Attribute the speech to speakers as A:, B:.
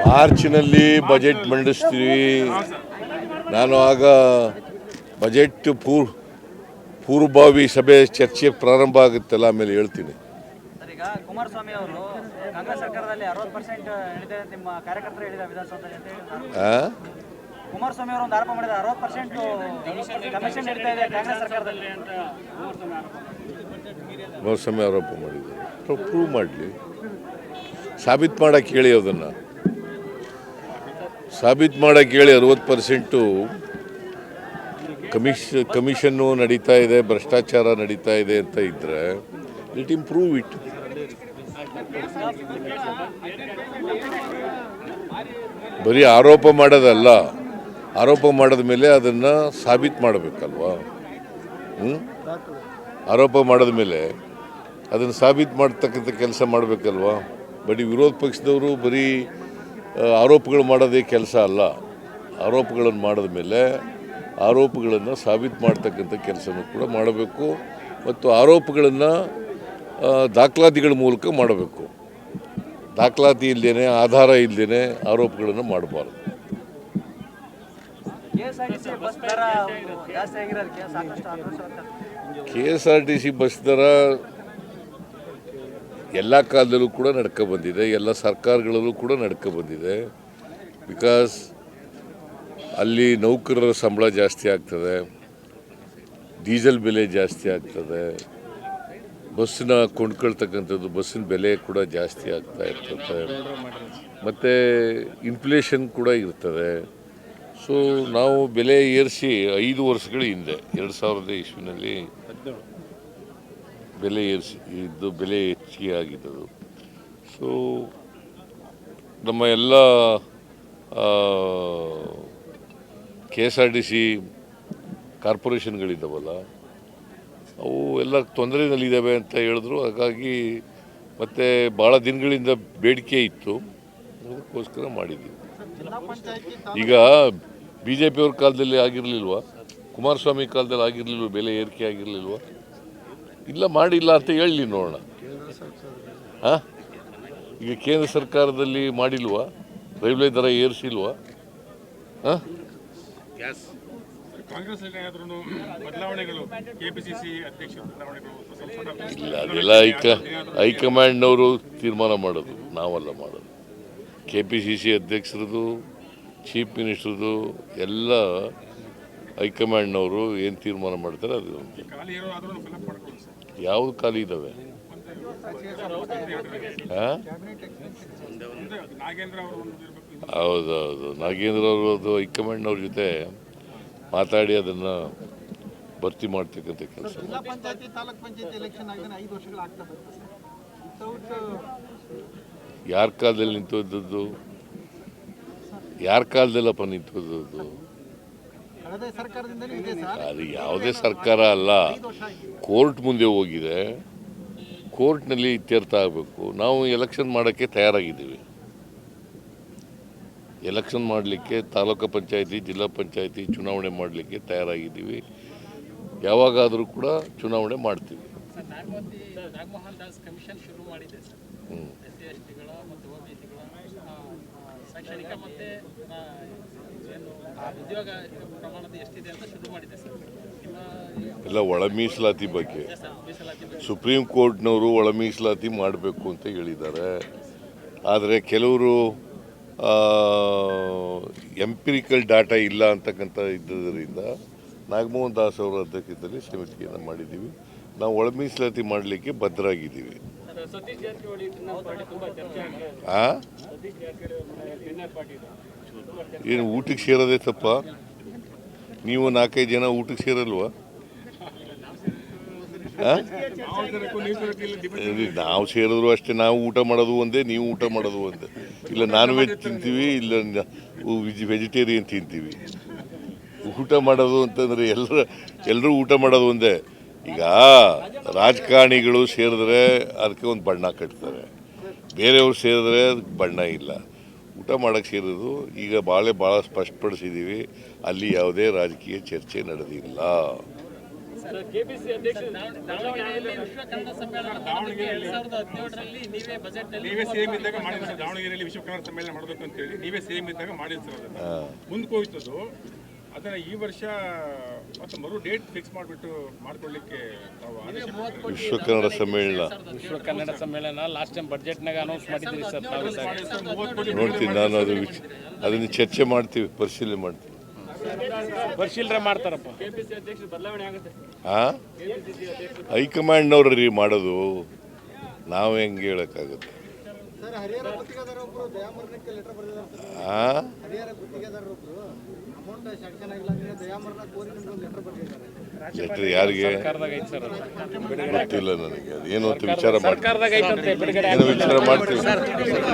A: ಮಾರ್ಚ್ನಲ್ಲಿ ಬಜೆಟ್ ಮಂಡಿಸ್ತೀವಿ. ನಾನು ಆಗ ಬಜೆಟ್ ಪೂರ್ ಪೂರ್ವಭಾವಿ ಸಭೆ ಚರ್ಚೆ ಪ್ರಾರಂಭ ಆಗುತ್ತಲ್ಲ ಆಮೇಲೆ ಹೇಳ್ತೀನಿ.
B: ಸರ್ ಈಗ ಕುಮಾರಸ್ವಾಮಿ ಅವರು ಕಾಂಗ್ರೆಸ್ ಸರ್ಕಾರದಲ್ಲಿ ಅರವತ್ತು ಪರ್ಸೆಂಟ್ ಹೇಳಿದೆ ನಿಮ್ಮ ಕಾರ್ಯಕರ್ತರು ಹೇಳಿದ ವಿಧಾನಸೌಧದಲ್ಲಿ
A: ಆ?
B: ಕುಮಾರಸ್ವಾಮಿ ಅವರು ಒಂದು ಆರೋಪ ಮಾಡಿದ ಅರವತ್ತು ಪರ್ಸೆಂಟ್ ಕಮಿಷನ್ ನಡೀತಾ ಇದೆ ಕಾಂಗ್ರೆಸ್ ಸರ್ಕಾರದಲ್ಲಿ. ಅಂತ
A: ಕುಮಾರಸ್ವಾಮಿ ಆರೋಪ ಮಾಡಿದ್ದಾರೆ. ಪ್ರೂವ್ ಮಾಡಲಿ. ಸಾಬೀತು ಮಾಡಕ್ಕೆ ಹೇಳಿ ಅದನ್ನು. ಸಾಬೀತು ಮಾಡೋಕ್ಕೆ ಹೇಳಿ ಅರವತ್ತು ಪರ್ಸೆಂಟು ಕಮಿಷ್, ಕಮಿಷನ್ನು ನಡೀತಾ ಇದೆ, ಭ್ರಷ್ಟಾಚಾರ ನಡೀತಾ ಇದೆ ಅಂತ ಇದ್ದರೆ ಇಟ್ ಇಂಪ್ರೂವ್ ಇಟ್ ಬರೀ ಆರೋಪ ಮಾಡೋದಲ್ಲ, ಆರೋಪ ಮಾಡಿದ ಮೇಲೆ ಅದನ್ನು ಸಾಬೀತು ಮಾಡಬೇಕಲ್ವಾ? ಹ್ಞೂ ಆರೋಪ ಮಾಡಿದ ಮೇಲೆ ಅದನ್ನು ಸಾಬೀತು ಮಾಡ್ತಕ್ಕಂಥ ಕೆಲಸ ಮಾಡಬೇಕಲ್ವಾ? ಬರೀ ವಿರೋಧ ಪಕ್ಷದವರು ಬರೀ ಆರೋಪಗಳು ಮಾಡೋದೇ ಕೆಲಸ ಅಲ್ಲ. ಆರೋಪಗಳನ್ನು ಮಾಡಿದ ಮೇಲೆ ಆರೋಪಗಳನ್ನು ಸಾಬೀತು ಮಾಡ್ತಕ್ಕಂಥ ಕೆಲಸನೂ ಕೂಡ ಮಾಡಬೇಕು ಮತ್ತು ಆರೋಪಗಳನ್ನು ದಾಖಲಾತಿಗಳ ಮೂಲಕ ಮಾಡಬೇಕು. ದಾಖಲಾತಿ ಇಲ್ಲದೇ ಆಧಾರ ಇಲ್ಲದೇ ಆರೋಪಗಳನ್ನು ಮಾಡಬಾರ್ದು.
B: K S R T C bus ದರ
A: ಎಲ್ಲ ಕಾಲದಲ್ಲೂ ಕೂಡ ನಡ್ಕೊ ಬಂದಿದೆ, ಎಲ್ಲ ಸರ್ಕಾರಗಳಲ್ಲೂ ಕೂಡ ನಡ್ಕೊ ಬಂದಿದೆ. ಬಿಕಾಸ್ ಅಲ್ಲಿ ನೌಕರರ ಸಂಬಳ ಜಾಸ್ತಿ ಆಗ್ತದೆ, ಡೀಸೆಲ್ ಬೆಲೆ ಜಾಸ್ತಿ ಆಗ್ತದೆ ಬಸ್ಸನ್ನ ಕೊಂಡ್ಕೊಳ್ತಕ್ಕಂಥದ್ದು ಬಸ್ಸಿನ ಬೆಲೆ ಕೂಡ ಜಾಸ್ತಿ ಆಗ್ತಾ ಇರ್ತದೆ. ಮತ್ತು ಇನ್ಫ್ಲೇಷನ್ ಕೂಡ ಇರ್ತದೆ. ಸೊ ನಾವು ಬೆಲೆ ಏರಿಸಿ ಐದು ವರ್ಷಗಳ ಹಿಂದೆ, ಎರಡು ಸಾವಿರದ ಇಸ್ವಿನಲ್ಲಿ ಬೆಲೆ ಏರಿಸಿ ಇದ್ದು ಬೆಲೆ ಆಗಿದ್ದದು. ಸೊ ನಮ್ಮ ಎಲ್ಲ K S R T C ಕಾರ್ಪೊರೇಷನ್ಗಳಿದ್ದಾವಲ್ಲ, ಅವು ಎಲ್ಲ ತೊಂದರೆನಲ್ಲಿದ್ದಾವೆ ಅಂತ ಹೇಳಿದ್ರು. ಹಾಗಾಗಿ ಮತ್ತು ಭಾಳ ದಿನಗಳಿಂದ ಬೇಡಿಕೆ ಇತ್ತು. ಅದಕ್ಕೋಸ್ಕರ ಮಾಡಿದ್ದೀವಿ. ಈಗ ಬಿ ಜೆ ಪಿಯವ್ರ ಕಾಲದಲ್ಲಿ ಆಗಿರಲಿಲ್ವ? ಕುಮಾರಸ್ವಾಮಿ ಕಾಲದಲ್ಲಿ ಆಗಿರಲಿಲ್ವ? ಬೆಲೆ ಏರಿಕೆ ಆಗಿರಲಿಲ್ವ? ಇಲ್ಲ ಮಾಡಿಲ್ಲ ಅಂತ ಹೇಳಲಿ ನೋಡೋಣ. ಹಾಂ? ಈಗ ಕೇಂದ್ರ ಸರ್ಕಾರದಲ್ಲಿ ಮಾಡಿಲ್ವಾ? ರೈಲ್ವೆ ದರ ಏರಿಸಿಲ್ವ? ಹಾಂ? ಇಲ್ಲ ಅದೆಲ್ಲ ಹೈಕ ಹೈಕಮಾಂಡ್ನವರು ತೀರ್ಮಾನ ಮಾಡೋದು ನಾವಲ್ಲ ಮಾಡೋದು. ಕೆ ಪಿ ಸಿ ಸಿ ಅಧ್ಯಕ್ಷರದು ಚೀಫ್ ಮಿನಿಸ್ಟ್ರದು ಎಲ್ಲ ಹೈಕಮಾಂಡ್ನವರು ಏನು ತೀರ್ಮಾನ ಮಾಡ್ತಾರೆ ಅದು. ಯಾವುದು ಖಾಲಿ ಇದ್ದಾವೆ ಹೌದೌದು. ನಾಗೇಂದ್ರ ಅವರು ಅದು ಹೈಕಮಾಂಡ್ನವ್ರ ಜೊತೆ ಮಾತಾಡಿ ಅದನ್ನು ಭರ್ತಿ ಮಾಡ್ತಕ್ಕಂಥ ಕೆಲಸ. ಯಾರ ಕಾಲದಲ್ಲಿ ನಿಂತೋದದ್ದು? ಯಾರ ಕಾಲದಲ್ಲಪ್ಪ ನಿಂತೋದದ್ದು? ಅದು ಯಾವುದೇ ಸರ್ಕಾರ ಅಲ್ಲ. ಕೋರ್ಟ್ ಮುಂದೆ ಹೋಗಿದೆ. ಕೋರ್ಟ್ನಲ್ಲಿ ಇತ್ಯರ್ಥ ಆಗಬೇಕು. ನಾವು ಎಲೆಕ್ಷನ್ ಮಾಡೋಕ್ಕೆ ತಯಾರಾಗಿದ್ದೀವಿ. ಎಲೆಕ್ಷನ್ ಮಾಡಲಿಕ್ಕೆ ತಾಲೂಕು ಪಂಚಾಯಿತಿ ಜಿಲ್ಲಾ ಪಂಚಾಯಿತಿ ಚುನಾವಣೆ ಮಾಡಲಿಕ್ಕೆ ತಯಾರಾಗಿದ್ದೀವಿ. ಯಾವಾಗಾದರೂ ಕೂಡ ಚುನಾವಣೆ ಮಾಡ್ತೀವಿ.
C: ಶೈಕ್ಷಣಿಕ
A: ಎಲ್ಲ ಒಳ ಮೀಸಲಾತಿ ಬಗ್ಗೆ. ಸುಪ್ರೀಂ ಕೋರ್ಟ್ನವರು ಒಳ ಮೀಸಲಾತಿ ಮಾಡಬೇಕು ಅಂತ ಹೇಳಿದ್ದಾರೆ. ಆದರೆ ಕೆಲವರು ಎಂಪಿರಿಕಲ್ ಡಾಟಾ ಇಲ್ಲ ಅಂತಕ್ಕಂಥ ಇದ್ದರಿಂದ ನಾಗಮೋಹನ್ ದಾಸ್ ಅವರ ಅಧ್ಯಕ್ಷತೆಯಲ್ಲಿ ಸಮಿತಿಯನ್ನು ಮಾಡಿದ್ದೀವಿ. ನಾವು ಒಳ ಮೀಸಲಾತಿ ಮಾಡಲಿಕ್ಕೆ ಬದ್ಧರಾಗಿದ್ದೀವಿ. ಏನು ಊಟಕ್ಕೆ ಸೇರೋದೇ ತಪ್ಪ? ನೀವು ನಾಲ್ಕೈದು ಜನ ಊಟಕ್ಕೆ ಸೇರಲ್ವಾ? ನಾವು ಸೇರಿದ್ರು ಅಷ್ಟೇ, ನಾವು ಊಟ ಮಾಡೋದು ಒಂದೇ, ನೀವು ಊಟ ಮಾಡೋದು ಒಂದೇ. ಇಲ್ಲ, ನಾನ್ ವೆಜ್ ತಿಂತೀವಿ, ಇಲ್ಲ ವೆಜ್ ವೆಜಿಟೇರಿಯನ್ ತಿಂತೀವಿ. ಊಟ ಮಾಡೋದು ಅಂತಂದ್ರೆ ಎಲ್ಲರ ಎಲ್ಲರೂ ಊಟ ಮಾಡೋದು ಒಂದೇ. ಈಗ ರಾಜಕಾರಣಿಗಳು ಸೇರಿದ್ರೆ ಅದಕ್ಕೆ ಒಂದು ಬಣ್ಣ ಕಟ್ತಾರೆ. ಬೇರೆಯವರು ಸೇರಿದ್ರೆ ಅದಕ್ಕೆ ಬಣ್ಣ ಇಲ್ಲ. ಊಟ ಮಾಡೋಕ್ಕೆ ಸೇರಿದ್ರು ಈಗ ಭಾಳ ಭಾಳ ಸ್ಪಷ್ಟಪಡಿಸಿದ್ದೀವಿ. ಅಲ್ಲಿ ಯಾವುದೇ ರಾಜಕೀಯ ಚರ್ಚೆ ನಡೆದಿಲ್ಲ.
C: ದಾವಣಗೆರೆಯಲ್ಲಿ ವಿಶ್ವ ಕನ್ನಡ ಸಮ್ಮೇಳನ
D: ಮಾಡಬೇಕು ಅಂತ ಹೇಳಿ ನೀವೇ ಸೇಮ್ ಇದ್ದಾಗ ಮಾಡಿದ್ರು ಮುಂದಕ್ಕೆ ಅದನ್ನ ಈ ವರ್ಷ ಮತ್ತೆ ಮರು ಡೇಟ್ ಫಿಕ್ಸ್ ಮಾಡಿಬಿಟ್ಟು ಮಾಡ್ಕೊಳ್ಳಿಕ್ಕೆ ನಾವು
A: ವಿಶ್ವ ಕನ್ನಡ ಸಮ್ಮೇಳನ.
E: ವಿಶ್ವ ಕನ್ನಡ ಸಮ್ಮೇಳನ ಲಾಸ್ಟ್ ಟೈಮ್ ಬಜೆಟ್ನಾಗ ಅನೌನ್ಸ್ ಮಾಡಿದ್ರಿ ಸರ್ ತಾವು
A: ನೋಡ್ತೀನಿ ನಾನು ಅದು ಅದನ್ನು ಚರ್ಚೆ ಮಾಡ್ತೀವಿ ಪರಿಶೀಲನೆ ಮಾಡ್ತೀವಿ.
E: ಪರಿಶೀಲನೆ ಮಾಡ್ತಾರಪ್ಪ.
A: ಆ? ಹೈಕಮಾಂಡ್ನವ್ರು ರೀ ಮಾಡೋದು ನಾವು ಹೆಂಗೆ ಹೇಳೋಕ್ಕಾಗುತ್ತೆ?
F: ಸರ್ ಲೆಟರ್
A: ಯಾರಿಗೆ? ಗೊತ್ತಿಲ್ಲ ನನಗೆ ಅದೇನು ಏನು ಅಂತ ವಿಚಾರ ಮಾಡ್ತೀವಿ ಏನೋ ವಿಚಾರ ಮಾಡ್ತೀವಿ